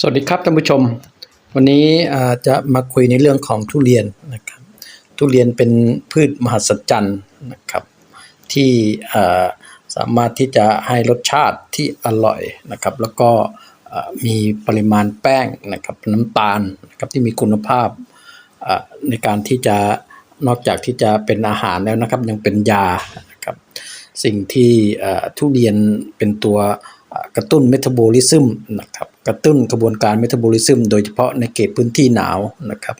สวัสดีครับท่านผู้ชม วันนี้จะมาคุยในเรื่องของทุเรียนนะครับทุเรียนเป็นพืชมหัศจรรย์นะครับที่สามารถที่จะให้รสชาติที่อร่อยนะครับแล้วก็มีปริมาณแป้งนะครับน้ำตาลนะครับที่มีคุณภาพในการที่จะนอกจากที่จะเป็นอาหารแล้วนะครับยังเป็นยานะครับสิ่งที่ทุเรียนเป็นตัว กระตุ้นเมตาบอลิซึมนะครับกระตุ้นกระบวนการเมตาบอลิซึมโดยเฉพาะในเขตพื้นที่หนาวนะครับ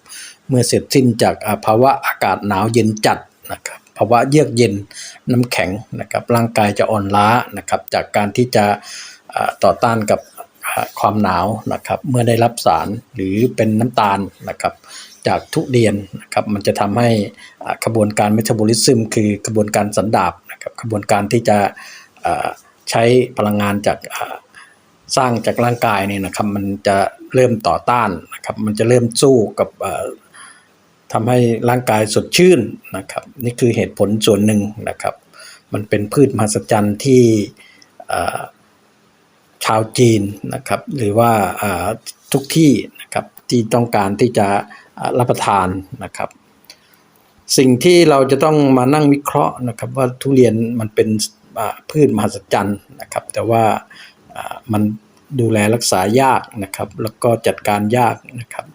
เมื่อเสร็จสิ้นจากภาวะอากาศหนาวเย็นจัดนะครับภาวะเยือกเย็นน้ำแข็งนะครับร่างกายจะอ่อนล้านะครับจากการที่จะต่อต้านกับความหนาวนะครับเมื่อได้รับสารหรือเป็นน้ำตาลนะครับจากทุเรียนนะครับมันจะทำให้กระบวนการเมตาบอลิซึมคือกระบวนการสันดาบนะครับกระบวนการที่จะ ใช้พลังงานจากสร้างจากร่างกายเนี่ยนะครับ มันจะเริ่มต่อต้านนะครับ มันจะเริ่มสู้กับอ่าทำให้ร่างกายสดชื่นนะครับ นี่คือเหตุผลส่วนหนึ่งนะครับ มันเป็นพืชมหัศจรรย์ที่ชาวจีนนะครับ หรือว่าทุกที่นะครับที่ต้องการที่จะรับประทานนะครับ สิ่งที่เราจะต้องมานั่งวิเคราะห์นะครับ ว่าทุเรียนมันเป็น พืชมหัศจรรย์นะครับ แต่ว่ามันดูแลรักษายากนะครับ แล้วก็จัดการยากนะครับ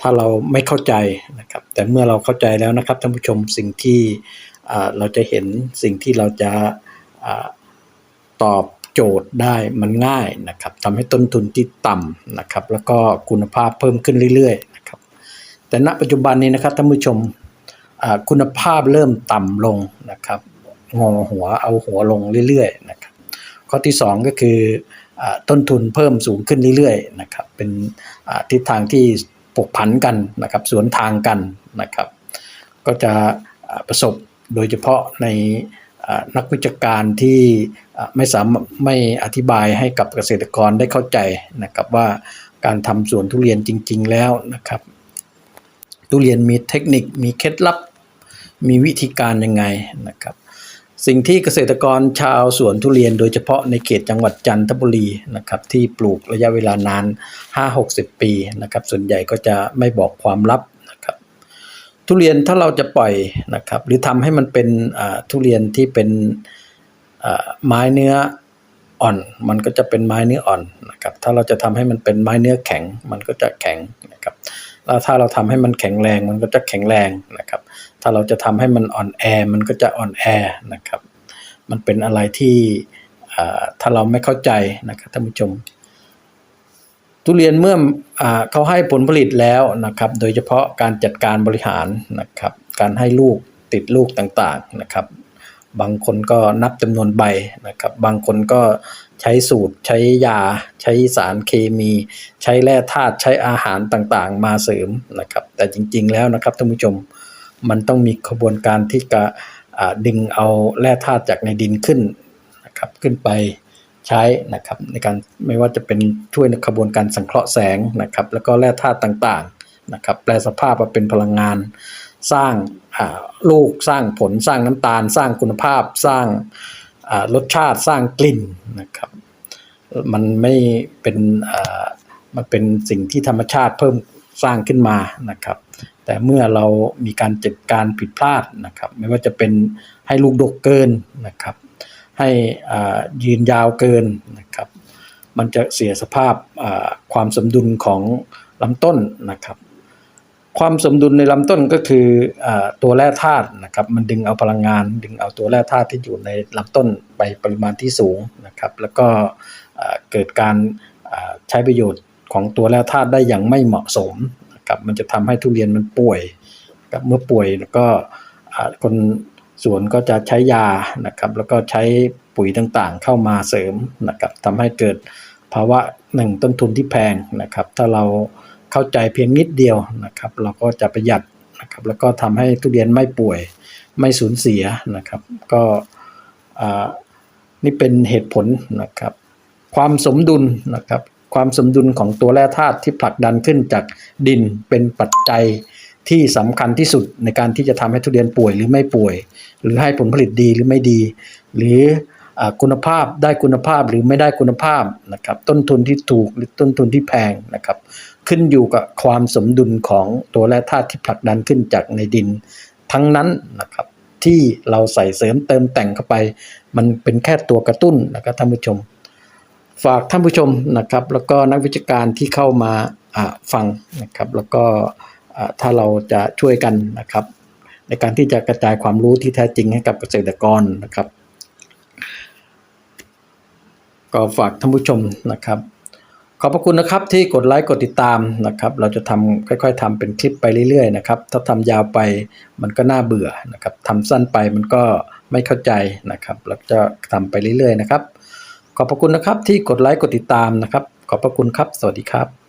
ถ้าเราไม่เข้าใจนะครับ แต่เมื่อเราเข้าใจแล้วนะครับท่านผู้ชมสิ่งที่เราจะเห็นสิ่งที่เราจะอ่าตอบโจทย์ได้มันง่ายนะครับทำให้ต้นทุนที่ต่ำนะครับ แล้วก็คุณภาพเพิ่มขึ้นเรื่อยๆนะครับ แต่ณปัจจุบันนี้นะครับท่านผู้ชมคุณภาพเริ่มต่ำลงนะครับ งอหัวเอาหัวลงเรื่อยๆนะครับข้อที่สองก็คืออต้นทุนเพิ่มสูงขึ้นเรื่อยๆนะครับเป็นทิศทางที่ปกผันกันนะครับสวนทางกันนะครับ ก็จะประสบโดยเฉพาะในนักวิชาการที่ไม่สามารถไม่อธิบายให้กับเกษตรกรได้เข้าใจนะครับว่าการทำสวนทุเรียนจริง ๆ แล้วนะครับ ทุเรียนมีเทคนิคมีเคล็ดลับ มีวิธีการยังไงนะครับ สิ่งที่เกษตรกรชาวสวนทุเรียน โดยเฉพาะในเขตจังหวัดจันทบุรีนะครับที่ปลูกระยะเวลานาน 5-60 ปีนะครับส่วนใหญ่ก็จะไม่บอกความลับนะครับทุเรียนถ้าเราจะปล่อยนะครับหรือทำให้มันเป็นทุเรียนที่เป็นไม้เนื้ออ่อน มันก็จะเป็นไม้เนื้ออ่อนนะครับถ้าเราจะทำให้มันเป็นไม้เนื้อแข็งมันก็จะแข็งนะครับแล้วถ้าเราทำให้มันแข็งแรงมันก็จะแข็งแรงนะครับ ถ้าเราจะทำให้มันอ่อนแอมันก็จะอ่อนแอนะครับ มันเป็นอะไรที่ถ้าเราไม่เข้าใจนะครับท่านผู้ชม ทุเรียนเมื่ออเขาให้ผลผลิตแล้วนะครับ โดยเฉพาะการจัดการบริหารนะครับ การให้ลูกติดลูกต่างๆนะครับ บางคนก็นับจำนวนใบนะครับ บางคนก็ใช้สูตรใช้ยา ใช้สารเคมี ใช้แร่ธาตุใช้อาหารต่างๆ มาเสริมนะครับ แต่จริงๆแล้วนะครับท่านผู้ชม มันต้องมีกระบวนการที่จะดึงเอาแร่ธาตุจากในดินขึ้นนะครับขึ้นไปใช้นะครับในการไม่ว่าจะเป็นช่วยในกระบวนการสังเคราะห์แสงนะครับแล้วก็แร่ธาตุต่างๆนะครับแปลสภาพมาเป็นพลังงาน สร้างลูกสร้างผลสร้างน้ำตาล สร้างคุณภาพสร้างรสชาติสร้างกลิ่นนะครับมันไม่เป็นมันเป็นสิ่งที่ธรรมชาติเพิ่มสร้างขึ้นมานะครับ แต่เมื่อเรามีการจัดการผิดพลาดนะครับ ไม่ว่าจะเป็นให้ลูกดกเกินนะครับ ให้ยืนยาวเกินนะครับ มันจะเสียสภาพความสมดุลของลำต้นนะครับ ความสมดุลในลำต้นก็คืออตัวแร่ธาตุนะครับ มันดึงเอาพลังงาน ดึงเอาตัวแร่ธาตุที่อยู่ในลำต้นไปปริมาณที่สูงนะครับ แล้วก็เกิดการใช้ประโยชน์ของตัวแร่ธาตุได้อย่างไม่เหมาะสม ครับมันจะทำให้ทุเรียนมันป่วยครับเมื่อป่วยแล้วก็คนสวนก็จะใช้ยานะครับ แล้วก็ใช้ปุ๋ยต่างๆ เข้ามาเสริมนะครับทำให้เกิดภาวะหนึ่งต้นทุนที่แพงนะครับ ถ้าเราเข้าใจเพียงนิดเดียวนะครับ เราก็จะประหยัดนะครับ แล้วก็ทำให้ทุเรียนไม่ป่วยไม่สูญเสียนะครับ ก็อ่านี่เป็นเหตุผลนะครับ ความสมดุลนะครับ ความสมดุลของตัวแร่ธาตุที่ผลักดันขึ้นจากดินเป็นปัจจัยที่สำคัญที่สุดในการที่จะทำให้ทุเรียนป่วยหรือไม่ป่วย หรือให้ผลผลิตดีหรือไม่ดี หรืออคุณภาพได้คุณภาพหรือไม่ได้คุณภาพนะครับต้นทุนที่ถูกหรือต้นทุนที่แพงนะครับ ขึ้นอยู่กับความสมดุลของตัวแร่ธาตุที่ผลักดันขึ้นจากในดิน ทั้งนั้นนะครับที่เราใส่เสริมเติมแต่งเข้าไป มันเป็นแค่ตัวกระตุ้นนะครับท่านผู้ชม ฝากท่านผู้ชมนะครับ แล้วก็นักวิชาการที่เข้ามาฟังนะครับ แล้วก็ถ้าเราจะช่วยกันนะครับ ในการที่จะกระจายความรู้ที่แท้จริงให้กับเกษตรกรนะครับ ก็ฝากท่านผู้ชมนะครับ ขอบพระคุณนะครับที่กดไลค์กดติดตามนะครับ เราจะทำค่อยๆทำเป็นคลิปไปเรื่อยๆนะครับ ถ้าทำยาวไปมันก็น่าเบื่อนะครับทำสั้นไปมันก็ไม่เข้าใจนะครับ เราจะทำไปเรื่อยๆนะครับ ขอบพระคุณนะครับที่กดไลค์กดติดตามนะครับ ขอบพระคุณครับ สวัสดีครับ